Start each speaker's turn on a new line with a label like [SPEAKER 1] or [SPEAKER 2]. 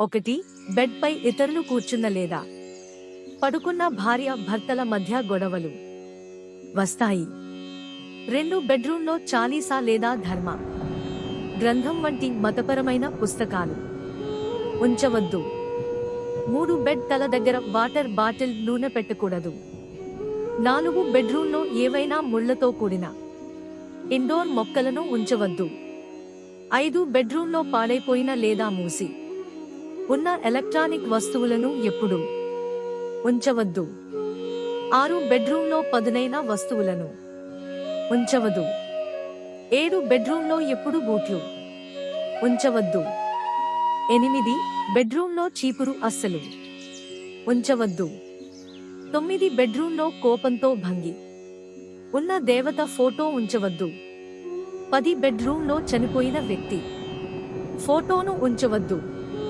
[SPEAKER 1] ఒకటి బెడ్ పై ఇతరులు కూర్చున్న లేదా? పడుకున్న భార్య భర్తల మధ్య గొడవలు. వస్తాయి. రెండు బెడ్రూమ్లో చాలీసా లేదా ధర్మ? గ్రంథం వంటి మతపరమైన పుస్తకాలు. ఉంచవద్దు. మూడు బెడ్ తల దగ్గర వాటర్ బాటిల్ నూనె పెట్టకూడదు. నాలుగు బెడ్రూమ్లో ఏవైనా ముళ్ళతో కూడిన. ఇండోర్ మొక్కలను ఉంచవద్దు. ఐదు బెడ్రూమ్లో పాడైపోయిన లేదా మూసి. ఉన్న ఎలక్ట్రానిక్ వస్తువులను ఎప్పుడు ఉంచవద్దు. ఆరు బెడ్రూమ్లో పదునైన వస్తువులను ఉంచవద్దు. ఏడు బెడ్రూమ్లో ఎప్పుడు బూట్లు ఉంచవద్దు. ఎనిమిది బెడ్రూమ్లో చీపురు అస్సలు ఉంచవద్దు. తొమ్మిది బెడ్రూమ్లో కోపంతో భంగి ఉన్న దేవత ఫోటో ఉంచవద్దు. పది బెడ్రూమ్లో చనిపోయిన వ్యక్తి ఫోటోను ఉంచవద్దు.